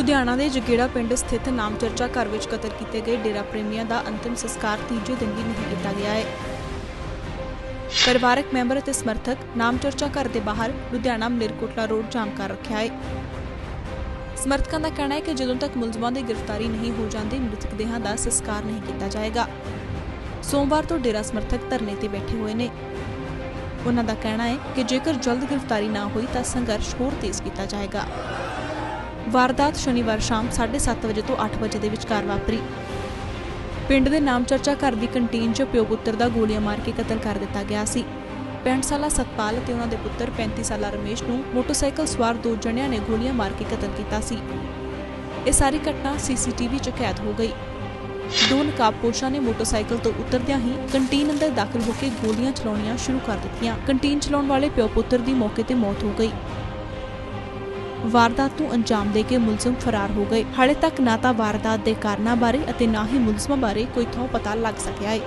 ਲੁਧਿਆਣਾ ਦੇ ਜਗੇੜਾ ਪਿੰਡ ਸਥਿਤ ਨਾਮਚਰਚਾ ਘਰ ਵਿੱਚ ਕਤਲ ਕੀਤੇ ਗਏ ਡੇਰਾ ਪ੍ਰੇਮੀਆਂ ਦਾ ਅੰਤਿਮ ਸੰਸਕਾਰ ਤੀਜੇ ਦਿਨ ਵੀ ਨਹੀਂ ਕੀਤਾ ਗਿਆ ਹੈ। ਪਰਿਵਾਰਕ ਮੈਂਬਰ ਅਤੇ ਸਮਰਥਕ ਨਾਮਚਰਚਾ ਘਰ ਦੇ ਬਾਹਰ ਲੁਧਿਆਣਾ ਮਲੇਰਕੋਟਲਾ ਰੋਡ ਜਾਮ ਕਰ ਰੱਖਿਆ ਹੈ। ਸਮਰਥਕਾਂ ਦਾ ਕਹਿਣਾ ਹੈ ਕਿ ਜਦੋਂ ਤੱਕ ਮੁਲਜ਼ਮਾਂ ਦੀ ਗ੍ਰਿਫਤਾਰੀ ਨਹੀਂ ਹੋ ਜਾਂਦੀ, ਮ੍ਰਿਤਕ ਦੇਹਾਂ ਦਾ ਸੰਸਕਾਰ ਨਹੀਂ ਕੀਤਾ ਜਾਏਗਾ। ਸੋਮਵਾਰ ਤੋਂ ਡੇਰਾ ਸਮਰਥਕ ਧਰਨੇ ਤੇ ਬੈਠੇ ਹੋਏ ਨੇ। ਉਹਨਾਂ ਦਾ ਕਹਿਣਾ ਹੈ ਕਿ ਜੇਕਰ ਜਲਦ ਗ੍ਰਿਫਤਾਰੀ ਨਾ ਹੋਈ ਤਾਂ ਸੰਘਰਸ਼ ਹੋਰ ਤੇਜ਼ ਕੀਤਾ ਜਾਏਗਾ। ਵਾਰਦਾਤ ਸ਼ਨੀਵਾਰ ਸ਼ਾਮ 7:30 ਵਜੇ ਤੋਂ 8 ਵਜੇ ਦੇ ਵਿਚਕਾਰ ਵਾਪਰੀ। ਪਿੰਡ ਦੇ ਨਾਮਚਰਚਾ ਘਰ ਦੀ ਕੰਟੀਨ 'ਚ ਪਿਓ ਪੁੱਤਰ ਦਾ ਗੋਲੀਆਂ ਮਾਰ ਕੇ ਕਤਲ ਕਰ ਦਿੱਤਾ ਗਿਆ ਸੀ। 65 ਸਾਲਾ ਸਤਪਾਲ ਅਤੇ ਉਹਨਾਂ ਦੇ ਪੁੱਤਰ 35 ਸਾਲਾ ਰਮੇਸ਼ ਨੂੰ ਮੋਟਰਸਾਈਕਲ ਸਵਾਰ ਦੋ ਜਣਿਆਂ ਨੇ ਗੋਲੀਆਂ ਮਾਰ ਕੇ ਕਤਲ ਕੀਤਾ ਸੀ। ਇਹ ਸਾਰੀ ਘਟਨਾ ਸੀਸੀਟੀਵੀ 'ਚ ਕੈਦ ਹੋ ਗਈ। ਦੋ ਨਕਾਬਪੋਸ਼ਾਂ ਨੇ ਮੋਟਰਸਾਈਕਲ ਤੋਂ ਉਤਰਦਿਆਂ ਹੀ ਕੰਟੀਨ ਅੰਦਰ ਦਾਖਲ ਹੋ ਕੇ ਗੋਲੀਆਂ ਚਲਾਉਣੀਆਂ ਸ਼ੁਰੂ ਕਰ ਦਿੱਤੀਆਂ। ਕੰਟੀਨ ਚਲਾਉਣ ਵਾਲੇ ਪਿਓ ਪੁੱਤਰ ਦੀ ਮੌਕੇ ਤੇ ਮੌਤ ਹੋ ਗਈ। ਵਾਰਦਾਤ ਨੂੰ ਅੰਜਾਮ ਦੇ ਕੇ ਮੁਲਜ਼ਮ ਫਰਾਰ ਹੋ ਗਏ। ਹਾਲੇ ਤੱਕ ਨਾ ਤਾਂ ਵਾਰਦਾਤ ਦੇ ਕਾਰਨਾਂ ਬਾਰੇ ਅਤੇ ਨਾ ਹੀ ਮੁਲਜ਼ਮਾਂ ਬਾਰੇ ਕੋਈ ਥੋ ਪਤਾ ਲੱਗ ਸਕਿਆ ਹੈ